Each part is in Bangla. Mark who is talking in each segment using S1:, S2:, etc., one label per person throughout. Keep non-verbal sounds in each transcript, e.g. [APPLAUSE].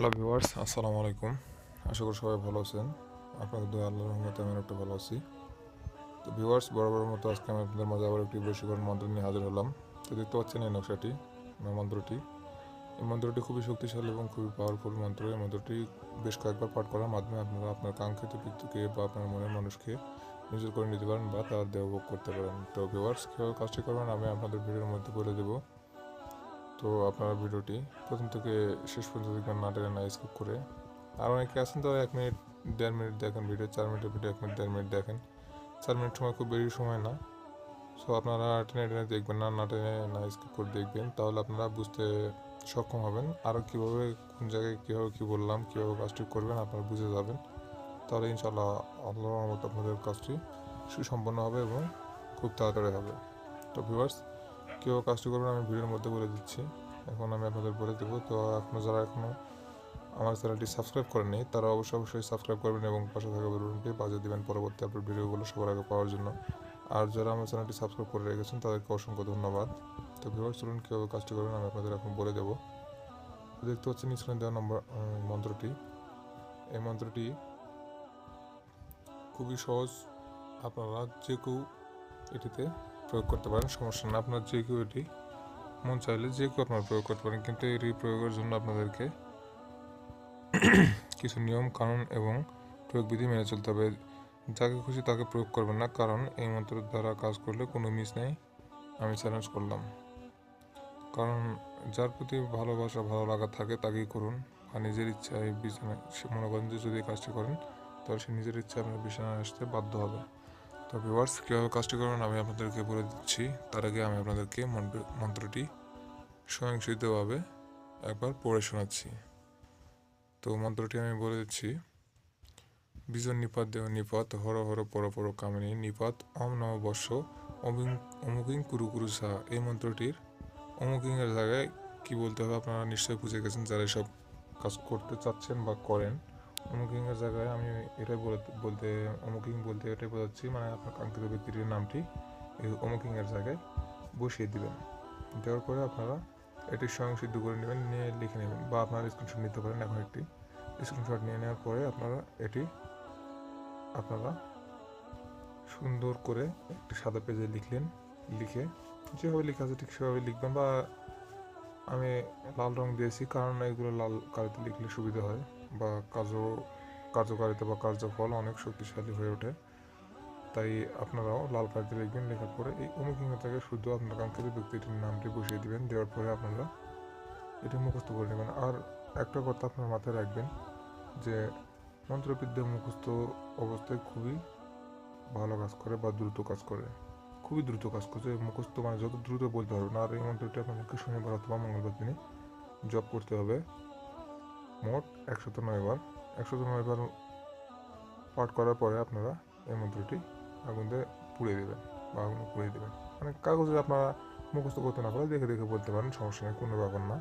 S1: হ্যালো ভিউয়ার্স আসসালামু আলাইকুম আশা করি সবাই ভালো আছেন। আপনাদের দোয়া আল্লাহর রহমতে আমি একটু ভালো আছি। তো ভিউয়ার্স বরাবর মতো আজকে আমি আপনাদের মাঝে আবার একটি বশীকরণ মন্ত্র নিয়ে হাজির হলাম। তো দেখতে পাচ্ছেন এই নকশাটি মন্ত্রটি। এই মন্ত্রটি খুবই শক্তিশালী এবং খুবই পাওয়ারফুল মন্ত্র। এই মন্ত্রটি বেশ কয়েকবার পাঠ করার মাধ্যমে আপনারা আপনার কাঙ্ক্ষিত ব্যক্তিকে বা আপনার মনের মানুষকে নিজের করে নিতে পারেন বা তার দেহভোগ করতে পারেন। তো ভিউয়ার্স কীভাবে কাজটি করবেন আমি আপনাদের ভিডিওর মধ্যে বলে দেবো। তো আপনারা ভিডিওটি প্রথম থেকে শেষ পর্যন্ত দেখবেন, না টেনে না স্কিপ করে। আর অনেকে আছেন তো এক মিনিট, দেড় মিনিট দেখেন ভিডিও চার মিনিটের ভিডিও এক মিনিট, দেড় মিনিট দেখেন। চার মিনিট সময় খুব বেশি সময় না। সো আপনারা টেনে টেনে দেখবেন না না টেনে না স্কিপ করে দেখবেন। তাহলে আপনারা বুঝতে সক্ষম হবেন। আরও কীভাবে, কোন জায়গায় কীভাবে কী বললাম, কীভাবে কাজটি করবেন, আপনারা বুঝে যাবেন। তাহলে ইনশাল্লাহ আল্লাহর মতো আপনাদের কাজটি সুসম্পন্ন হবে এবং খুব তাড়াতাড়ি হবে। তো ভিউয়ার্স কীভাবে কাজটি করবেন আমি ভিডিওর মধ্যে বলে দিচ্ছি। এখন আমি আপনাদের বলে দেবো। তো এখনও যারা এখনও আমার চ্যানেলটি সাবস্ক্রাইব করেননি, তারা অবশ্যই অবশ্যই সাবস্ক্রাইব করবেন এবং পাশে থাকা বেলুনটি বাজে দেবেন পরবর্তী আপলোড ভিডিওগুলো সবার আগে পাওয়ার জন্য। আর যারা আমার চ্যানেলটি সাবস্ক্রাইব করে রেখেছেন, তাদেরকে অসংখ্য ধন্যবাদ। তো ভিউয়ার চলুন কীভাবে কাজটি করবেন আমি আপনাদের এখন বলে দেবো। দেখতে পাচ্ছেন স্ক্রিনে দেওয়া নম্বর মন্ত্রটি। এই মন্ত্রটি খুবই সহজ। আপনারা যে কেউ এটিতে প্রয়োগ করতে পারেন, সমস্যা না আপনার যে কেউ এটি মন চাইলে যে কেউ আপনার প্রয়োগ করতে পারেন, কিন্তু এটি প্রয়োগের জন্য আপনাদেরকে [CLEARS THROAT] কিছু নিয়ম, কানুন এবং প্রয়োগ বিধি মেনে চলতে হবে। যাকে খুশি তাকে প্রয়োগ করবেন না, কারণ এই মন্ত্রের দ্বারা কাজ করলে কোনো মিস নেই, আমি চ্যালেঞ্জ করলাম। কারণ যার প্রতি ভালোবাসা, ভালো লাগা থাকে, তাকেই করুন। আর নিজের ইচ্ছায় বিছানায় মনে করেন যে যদি কাজটি করেন, তাহলে সে নিজের ইচ্ছায় আপনার বিছানায় আসতে বাধ্য হবে। তো ভিউয়ার্স কীভাবে কাজটি করবেন আমি আপনাদেরকে বলে দিচ্ছি। তার আগে আমি আপনাদেরকে মন্ত্র- মন্ত্রটি স্বয়ংসিদ্ধভাবে একবার পড়ে শোনাচ্ছি। তো মন্ত্রটি আমি বলে দিচ্ছি, বিজন নিপাত দেহ নিপাত, হর হর পর পর কামিনী নিপাত, অম নম বর্ষ অমিং, অমুকিং কুরু কুরু সাহা এই মন্ত্রটির অমুকিং এর জায়গায় কি বলতে হবে আপনারা নিশ্চয়ই বুঝে গেছেন যারা এসব কাজ করতে চাচ্ছেন বা করেন। অমুকিং এর জায়গায় আমি এটাই বলতে, অমুকিং বলতে এটাই বোঝাচ্ছি মানে আপনার কাঙ্ক্ষিত ব্যক্তিটির নামটি এই অমুকিং এর জায়গায় বসিয়ে দিবেন। দেওয়ার পরে আপনারা এটি স্বয়ং সিদ্ধ করে নেবেন, নিয়ে লিখে নেবেন বা আপনারা স্ক্রিনশট নিতে পারেন এখন একটি। স্ক্রিনশট নিয়ে নেওয়ার পরে আপনারা এটি আপনারা সুন্দর করে একটি সাদা পেজে লিখলেন, লিখে যেভাবে লেখা আছে ঠিক সেভাবে লিখবেন বা আমি লাল রং দিয়েছি, কারণ এগুলো লাল কালিতে লিখলে সুবিধা হয়। বা কার্য কার্যকারিতা বা কার্যফল অনেক শক্তিশালী হয়ে ওঠে। তাই আপনারাও লাল কালিতে লিখবেন, লেখার পরে এই অনুকিংতাকে শুদ্ধ আপনার কাঙ্ক্ষিত ব্যক্তিটির নামটি বসিয়ে দিবেন, দেওয়ার পরে আপনারা এটি মুখস্থ করে নেবেন। আর একটা কথা আপনার মাথায় রাখবেন যে মন্ত্রবিদ্যা মুখস্থ অবস্থায় খুবই ভালো কাজ করে বা দ্রুত কাজ করে। খুবই দ্রুত কাজ করছে। মুখস্থ মানে যত দ্রুত বলতে পারবেন। আর এই মন্ত্রটি আপনাদেরকে শনিবার অথবা মঙ্গলবার দিনে জব করতে হবে। মোট একশত নয় বার একশত নয় বার পাঠ করার পরে আপনারা এই মন্ত্রটি আগুন দিয়ে পুড়িয়ে দেবেন বা আগুনে পুড়িয়ে দেবেন। মানে কাগজে আপনারা মুখস্থ করতে না পারে দেখে দেখে বলতে পারেন, সমস্যা নেই, কোনো ব্যাপার না।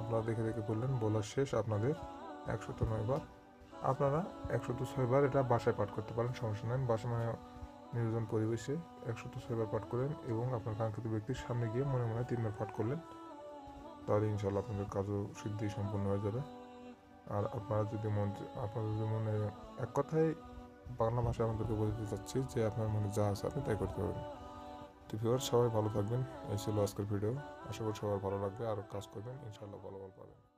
S1: আপনারা দেখে দেখে বললেন, বলার শেষ আপনাদের একশত নয় বার আপনারা একশত ছয় বার এটা বাসায় পাঠ করতে পারেন, সমস্যা নেই। বাসা মানে নির্জন পরিবেশে একশত ছয় বার পাঠ করেন এবং আপনার কাঙ্ক্ষিত ব্যক্তির সামনে গিয়ে মনে মনে তিনবার পাঠ করলেন, তাহলে ইনশাল্লাহ আপনাদের কাজও সিদ্ধি সম্পন্ন হয়ে যাবে। আর আপনারা যদি মন আপনারা যদি মনে এক কথায় বাংলা ভাষায় আমাদেরকে বলতে চাচ্ছি যে আপনার মনে যা আছে আপনি তাই করতে পারবেন। তো ভিউয়ার সবাই ভালো থাকবেন। এই ছিল আজকের ভিডিও। আশা করি সবার ভালো লাগবে। আর কাজ করবেন। ইনশাল্লাহ ভালো ভালো পাবেন।